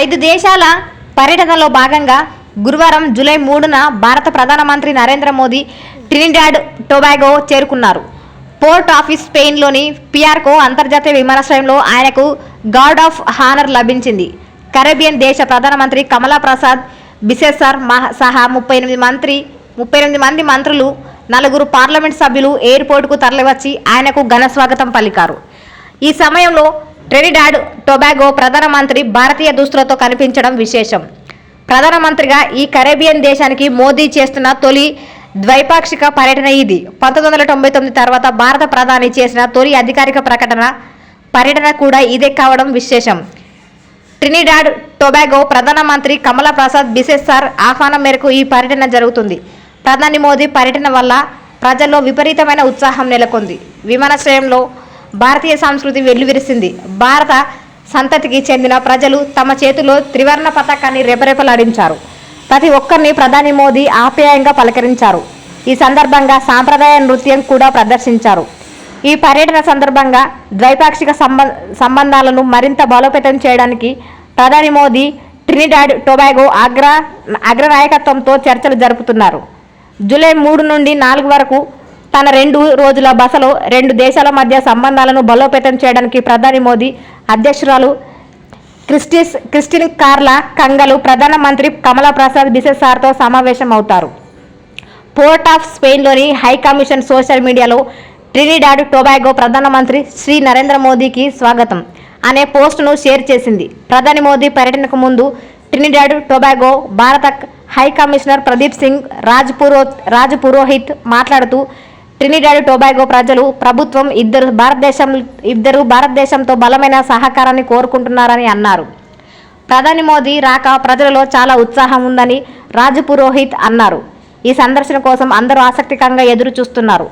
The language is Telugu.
ఐదు దేశాల పర్యటనలో భాగంగా గురువారం జూలై మూడున భారత ప్రధానమంత్రి నరేంద్ర మోదీ ట్రినిడాడ్ టొబాగో చేరుకున్నారు. పోర్ట్ ఆఫీస్ స్పెయిన్లోని పిఆర్కో అంతర్జాతీయ విమానాశ్రయంలో ఆయనకు గార్డ్ ఆఫ్ హానర్ లభించింది. కరేబియన్ దేశ ప్రధానమంత్రి కమలా ప్రసాద్ బిసెసర్ మహా సహా ముప్పై ఎనిమిది మంత్రి ముప్పై ఎనిమిది మంది మంత్రులు నలుగురు పార్లమెంట్ సభ్యులు ఎయిర్పోర్టుకు తరలివచ్చి ఆయనకు ఘన స్వాగతం పలికారు. ఈ సమయంలో ట్రెనిడాడ్ టొబాగో ప్రధానమంత్రి భారతీయ దుస్తులతో కనిపించడం విశేషం. ప్రధానమంత్రిగా ఈ కరేబియన్ దేశానికి మోదీ చేస్తున్న తొలి ద్వైపాక్షిక పర్యటన ఇది. పంతొమ్మిది వందల తొంభై తొమ్మిది తర్వాత భారత ప్రధాని చేసిన తొలి అధికారిక ప్రకటన పర్యటన కూడా ఇదే కావడం విశేషం. ట్రినిడాడ్ టొబాగో ప్రధానమంత్రి కమలా ప్రసాద్ బిసెస్సార్ ఆహ్వానం మేరకు ఈ పర్యటన జరుగుతుంది. ప్రధాని మోదీ పర్యటన వల్ల ప్రజల్లో విపరీతమైన ఉత్సాహం నెలకొంది. విమానాశ్రయంలో భారతీయ సంస్కృతి వెల్లువిరిసింది. భారత సంతతికి చెందిన ప్రజలు తమ చేతిలో త్రివర్ణ పతాకాన్ని రెపరెపలాడించారు. ప్రతి ఒక్కరిని ప్రధాని మోదీ ఆప్యాయంగా పలకరించారు. ఈ సందర్భంగా సాంప్రదాయ నృత్యం కూడా ప్రదర్శించారు. ఈ పర్యటన సందర్భంగా ద్వైపాక్షిక సంబ సంబంధాలను మరింత బలోపేతం చేయడానికి ప్రధాని మోదీ ట్రినిడాడ్ టొబాగో అగ్ర అగ్రనాయకత్వంతో చర్చలు జరుపుతున్నారు. జూలై మూడు నుండి నాలుగు వరకు తన రెండు రోజుల బసలో రెండు దేశాల మధ్య సంబంధాలను బలోపేతం చేయడానికి ప్రధాని మోదీ అధ్యక్షురాలు క్రిస్టిస్ క్రిస్టిన్ కార్లా కంగలు ప్రధానమంత్రి కమలా ప్రసాద్ బిసెసార్తో సమావేశం అవుతారు port of స్పెయిన్లోని high commission social media Trinidad Tobago ప్రధానమంత్రి శ్రీ నరేంద్ర మోదీకి స్వాగతం అనే పోస్టును షేర్ చేసింది. ప్రధాని మోదీ పర్యటనకు ముందు ట్రినిడాడ్ టొబాగో భారత హై కమిషనర్ ప్రదీప్ సింగ్ రాజ్ పురో రాజ్ పురోహిత్ మాట్లాడుతూ ట్రినిడాడ్ టొబాగో ప్రజలు ప్రభుత్వం ఇద్దరు భారతదేశం ఇద్దరు భారతదేశంతో బలమైన సహకారాన్ని కోరుకుంటున్నారని అన్నారు. ప్రధాని మోదీ రాక ప్రజలలో చాలా ఉత్సాహం ఉందని రాజు పురోహిత్ అన్నారు. ఈ సందర్శన కోసం అందరూ ఆసక్తికరంగా ఎదురు చూస్తున్నారు